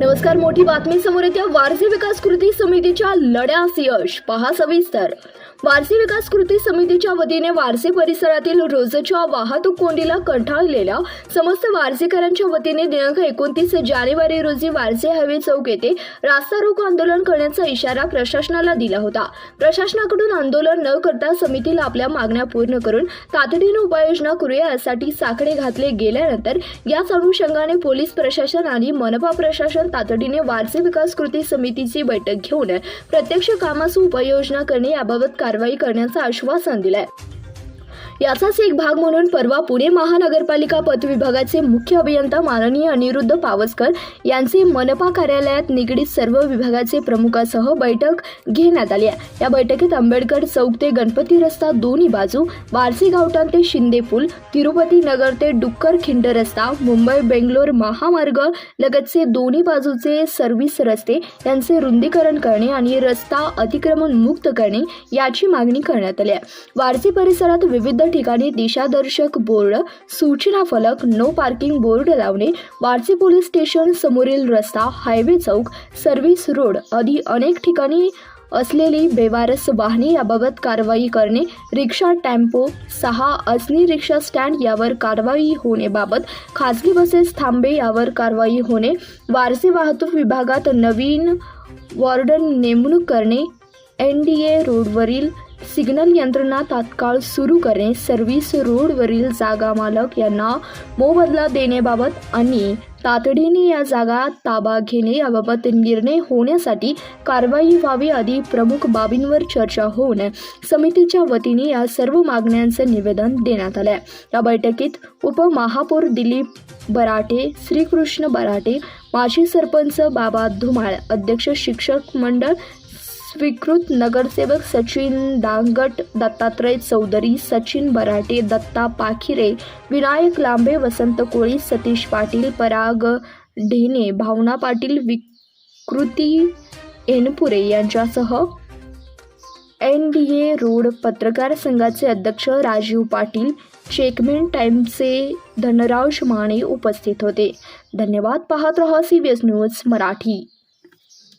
नमस्कार मोठी बातमी समोर येते. वारसी विकास कृती समितीच्या लढ्यास यश पहा सविस्तर. वारसी विकास कृती समितीच्या वतीने वारसी परिसरातील रोजच्या वाहतूक कोंडीला कंठाळलेल्या समस्त वारसीकरांच्या वतीने दिनांक एकोणतीस जानेवारी रोजी वारसी हायवे चौक येथे रास्ता रोको आंदोलन करण्याचा इशारा प्रशासनाला दिला होता. प्रशासनाकडून आंदोलन न करता समितीला आपल्या मागण्या पूर्ण करून तातडीने उपाययोजना करूया यासाठी साकडे घातले गेल्यानंतर याच अनुषंगाने पोलीस प्रशासन आणि मनपा प्रशासन तातडीने वारसी विकास कृती समितीची बैठक घेऊन प्रत्यक्ष कामास उपाययोजना करणे याबाबत कारवाई करण्याचं आश्वासन दिलंय. याचाच एक भाग म्हणून परवा पुणे महानगरपालिका पतविभागाचे मुख्य अभियंता माननीय अनिरुद्ध पावसकर यांचे मनपा कार्यालयात निगडीत सर्व विभागाचे प्रमुखासह बैठक घेण्यात आली आहे. या बैठकीत आंबेडकर चौक ते गणपती रस्ता दोन्ही बाजू वारसी गावठाण ते शिंदे पूल तिरुपती नगर ते डुक्कर खिंड रस्ता मुंबई बेंगलोर महामार्ग लगतचे दोन्ही बाजूचे सर्व्हिस रस्ते यांचे रुंदीकरण करणे आणि रस्ता अतिक्रमण मुक्त करणे याची मागणी करण्यात आली आहे. वारसी परिसरात विविध ठिकाणी दिशादर्शक बोर्ड सूचना फलक नो पार्किंग बोर्ड लावणे वारसी पोलीस स्टेशन समोरील रस्ता हायवे चौक सर्व्हिस रोड आदी अनेक ठिकाणी असलेली बेवारस वाहने याबाबत कारवाई करणे रिक्षा टेम्पो सहा अजनी रिक्षा स्टँड यावर कारवाई होणेबाबत खाजगी बसेस थांबे यावर कारवाई होणे वारसी वाहतूक विभागात नवीन वॉर्डन नेमणूक करणे एन डी ए रोडवरील सिग्नल यंत्रणा तात्काळ सुरू करणे सर्व्हिस रोडवरील जागा मालक यांना मोबदला देण्याबाबत आणि तातडीने या जागा ताबा घेणे याबाबत निर्णय होण्यासाठी कारवाई व्हावी आदी प्रमुख बाबींवर चर्चा होऊन समितीच्या वतीने या सर्व मागण्यांचं निवेदन देण्यात आलं या बैठकीत उपमहापौर दिलीप बराटे श्रीकृष्ण बराटे माजी सरपंच बाबा धुमाळ अध्यक्ष शिक्षक मंडळ स्वीकृत नगरसेवक सचिन दांगट दत्तात्रय चौधरी सचिन बराटे दत्ता पाखिरे विनायक लांबे वसंत कोळी सतीश पाटील पराग ढेने भावना पाटील विकृती एनपुरे यांच्यासह एन डी ए रोड पत्रकार संघाचे अध्यक्ष राजीव पाटील चेकमेन टाइम्सचे धनराज माने उपस्थित होते. धन्यवाद. पाहत रहा C B S news Marathi.